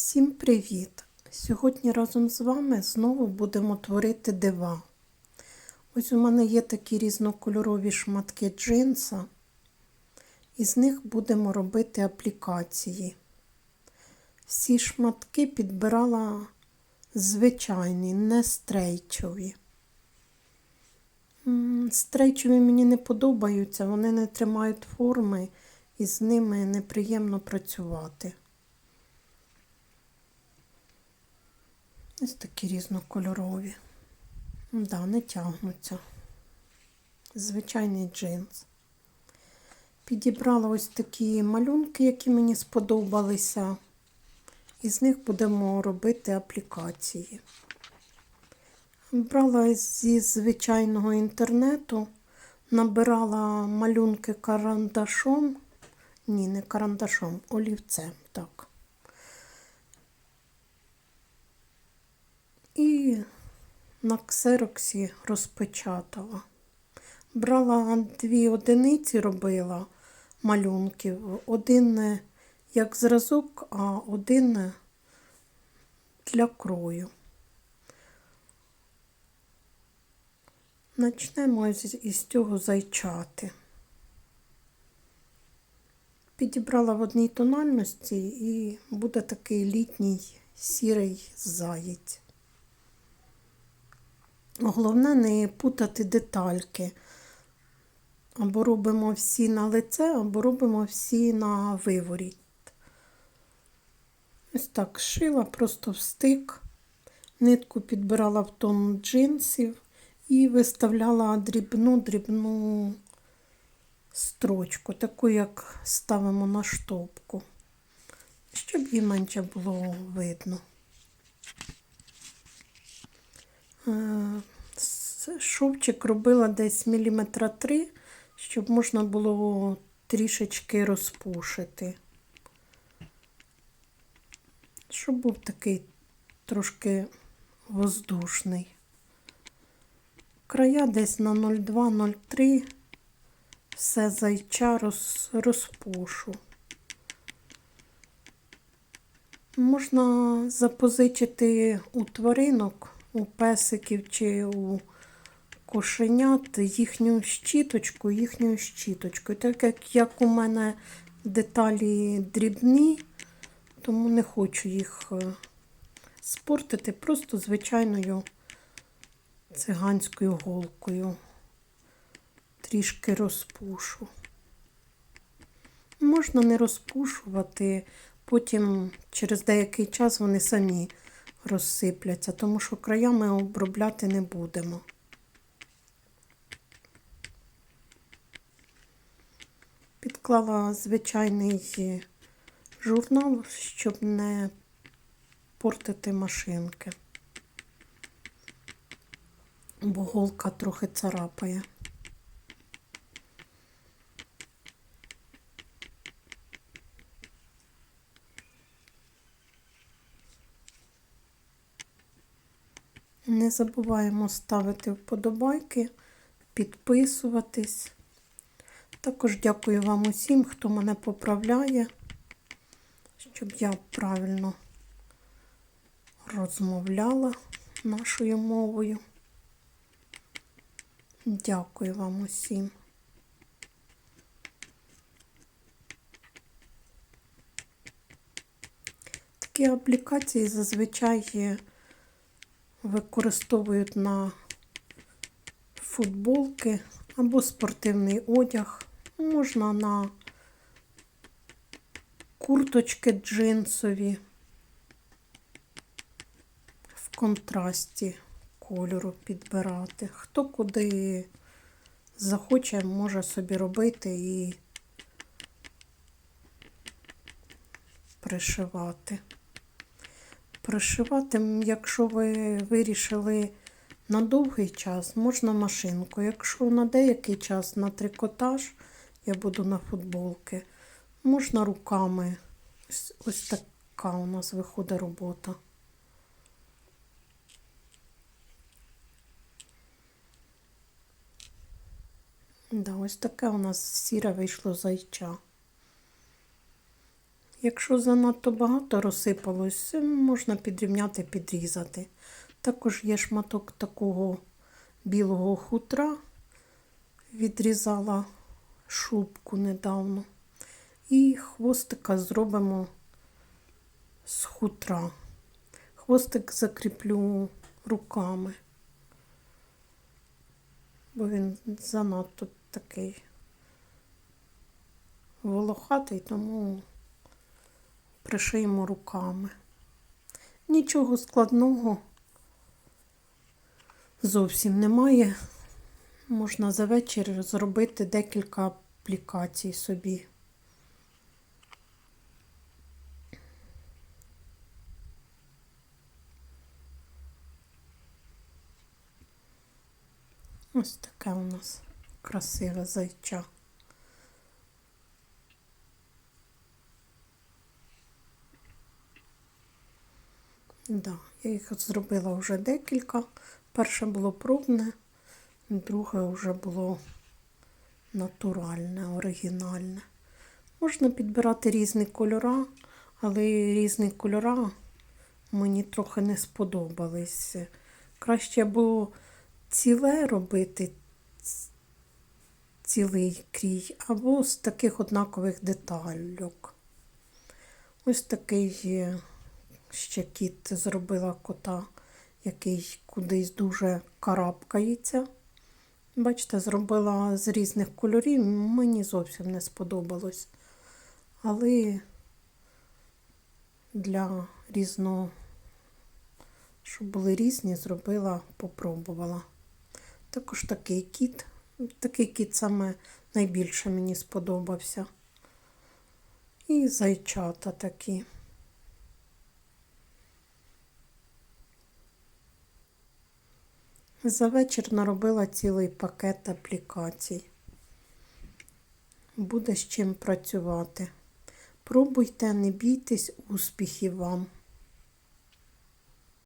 Всім привіт! Сьогодні разом з вами знову будемо творити дива. Ось у мене є такі різнокольорові шматки джинса, і з них будемо робити аплікації. Всі шматки підбирала звичайні, не стрейчові. Стрейчові мені не подобаються, вони не тримають форми і з ними неприємно працювати. Ось такі різнокольорові. Да, не тягнуться. Звичайний джинс. Підібрала ось такі малюнки, які мені сподобалися. І з них будемо робити аплікації. Брала зі звичайного інтернету, набирала малюнки карандашом. Ні, не карандашом, олівцем, так. І на ксероксі розпечатала. Брала дві одиниці, робила малюнків. Один е, як зразок, а один е, для крою. Начнемо із цього зайчати. Підібрала в одній тональності і буде такий літній сірий заєць. Головне не путати детальки. Або робимо всі на лице, або робимо всі на виворіт. Ось так шила, просто в стик, нитку підбирала в тон джинсів і виставляла дрібну-дрібну строчку, таку, як ставимо на штопку, щоб її менше було видно. Шовчик робила десь міліметра три, щоб можна було трішечки розпушити. Щоб був такий трошки воздушний. Края десь на 0,2-0,3 все зайча роз, розпушу. Можна запозичити у тваринок, у песиків чи у кошенят їхню щіточку, їхню щіточку. Так як, як у мене деталі дрібні, тому не хочу їх е, спортити просто звичайною циганською голкою. Трішки розпушу. Можна не розпушувати, потім через деякий час вони самі розсипляться, тому що краями обробляти не будемо. Підклала звичайний журнал, щоб не портити машинки, бо голка трохи царапає. Не забуваємо ставити вподобайки, підписуватись. Також дякую вам усім, хто мене поправляє, щоб я правильно розмовляла нашою мовою. Дякую вам усім. Такі аплікації зазвичай використовують на футболки або спортивний одяг. Можна на курточки джинсові в контрасті кольору підбирати. Хто куди захоче, може собі робити і пришивати. Пришивати, якщо ви вирішили на довгий час, можна машинку. Якщо на деякий час на трикотаж, я буду на футболки, можна руками. Ось, ось така у нас виходить робота. Да, ось таке у нас сіре вийшло зайча. Якщо занадто багато розсипалось, можна підрівняти, підрізати. Також є шматок такого білого хутра, відрізала шубку недавно. І хвостика зробимо з хутра. Хвостик закріплю руками, бо він занадто такий волохатий, тому пришиємо руками. Нічого складного зовсім немає. Можна за вечір зробити декілька аплікацій собі. Ось таке у нас красиве зайча. Да, я їх зробила вже декілька. Перше було пробне, друге вже було натуральне, оригінальне. Можна підбирати різні кольори, але різні кольори мені трохи не сподобались. Краще було ціле робити цілий крій, або з таких однакових детальок. Ось такий е, ще кіт зробила кота, який кудись дуже карабкається. Бачите, зробила з різних кольорів, мені зовсім не сподобалось. Але для різного, щоб були різні, зробила, попробувала. Також такий кіт. Такий кіт саме найбільше мені сподобався. І зайчата такі. За вечір наробила цілий пакет аплікацій. Буде з чим працювати. Пробуйте, не бійтесь, успіхів вам!